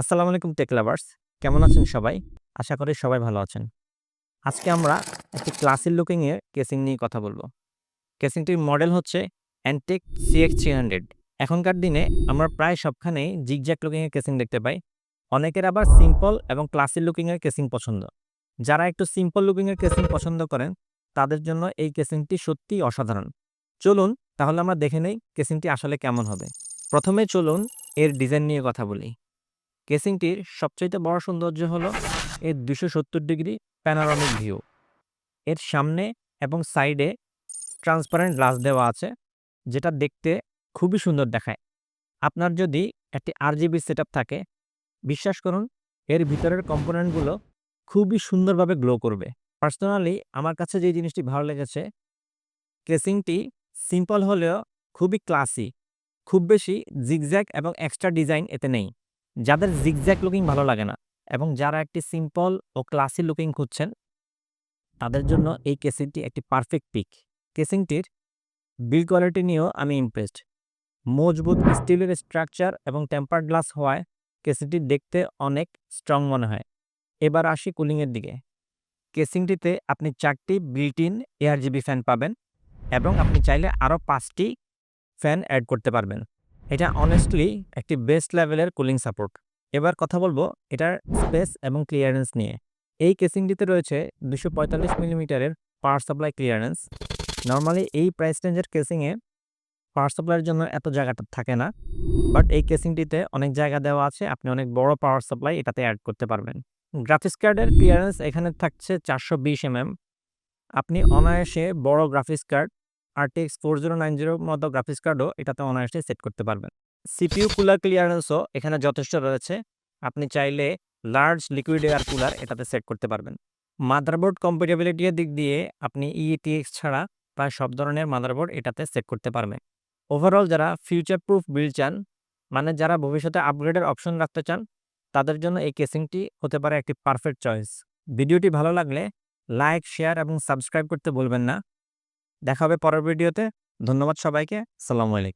আসসালামু আলাইকুম take lovers, কেমন আছেন সবাই? আশা করি সবাই ভালো আছেন। আজকে আমরা একটি ক্লাসিক লুকিংয়ের কেসিং নিয়ে কথা বলব। কেসিংটির মডেল হচ্ছে অ্যান্টেক সিএক্স থ্রি হান্ড্রেড এখনকার দিনে আমরা প্রায় সবখানেই জিগজ্যাক লুকিংয়ের কেসিং দেখতে পাই। অনেকের আবার সিম্পল এবং ক্লাসিক লুকিংয়ের কেসিং পছন্দ। যারা একটু সিম্পল লুকিংয়ের কেসিং পছন্দ করেন, তাদের জন্য এই কেসিংটি সত্যিই অসাধারণ। চলুন তাহলে আমরা দেখে নেই কেসিংটি আসলে কেমন হবে। প্রথমে চলুন এর ডিজাইন নিয়ে কথা বলি। কেসিংটির সবচাইতে বড় সৌন্দর্য হলো এর দুশো সত্তর ডিগ্রি প্যানারমিক ভিউ এর সামনে এবং সাইডে ট্রান্সপারেন্ট গ্লাস দেওয়া আছে, যেটা দেখতে খুবই সুন্দর দেখায়। আপনার যদি একটি আরজিবি সেট থাকে, বিশ্বাস করুন, এর ভিতরের কম্পোনেন্টগুলো খুবই সুন্দরভাবে গ্লো করবে। পার্সোনালি আমার কাছে যে জিনিসটি ভালো লেগেছে, কেসিংটি সিম্পল হলেও খুবই ক্লাসি খুব বেশি জিগজ্যাক এবং এক্সট্রা ডিজাইন এতে নেই। যাদের জিগজ্যাক লুকিং ভালো লাগে না এবং যারা একটি সিম্পল ও ক্লাসি লুকিং খুঁজছেন, তাদের জন্য এই কেসিংটি একটি পারফেক্ট পিক কেসিংটির বিল কোয়ালিটি নিয়েও আমি ইমপ্রেসড মজবুত স্টিলের স্ট্রাকচার এবং টেম্পার গ্লাস হওয়ায় কেসিংটি দেখতে অনেক স্ট্রং মনে হয়। এবার আসি কুলিংয়ের দিকে। কেসিংটিতে আপনি চারটি বিল্ট ইন এআরজিবি ফ্যান পাবেন এবং আপনি চাইলে আরও পাঁচটি ফ্যান অ্যাড করতে পারবেন। এটা অনেস্টলি একটি বেস্ট লেভেলের কুলিং সাপোর্ট এবার কথা বলব এটার স্পেস এবং ক্লিয়ারেন্স নিয়ে। এই কেসিংটিতে রয়েছে দুশো পঁয়তাল্লিশ মিলিমিটারের পাওয়ার সাপ্লাই ক্লিয়ারেন্স নর্মালি এই প্রাইস রেঞ্জের কেসিংয়ে পাওয়ার সাপ্লাইয়ের জন্য এত জায়গাটা থাকে না। বাট এই কেসিংটিতে অনেক জায়গা দেওয়া আছে, আপনি অনেক বড় পাওয়ার সাপ্লাই এটাতে অ্যাড করতে পারবেন। গ্রাফিক্স কার্ডের ক্লিয়ারেন্স এখানে থাকছে চারশো বিশ এমএম। আপনি অনায়াসে বড় graphics card RTX four zero nine জিরোর মতো গ্রাফিক্স কার্ডও এটাতে অনায়াসে সেট করতে পারবেন। সিপিইউ কুলার ক্লিয়ারেন্সও এখানে যথেষ্ট রয়েছে। আপনি চাইলে লার্জ লিকুইড এয়ার কুলার এটাতে সেট করতে পারবেন। মাদারবোর্ড কম্পিটেবিলিটির দিক দিয়ে আপনি ইএটিএক্স ছাড়া প্রায় সব ধরনের মাদারবোর্ড এটাতে সেট করতে পারবেন। ওভারঅল যারা ফিউচার প্রুফ বিল্ড চান মানে যারা ভবিষ্যতে আপগ্রেডের অপশন রাখতে চান, তাদের জন্য এই কেসিংটি হতে পারে একটি পারফেক্ট চয়েস ভিডিওটি ভালো লাগলে লাইক শেয়ার এবং সাবস্ক্রাইব করতে বলবেন না। দেখা হবে পরের ভিডিওতে। ধন্যবাদ সবাইকে। সালামু আলাইকুম।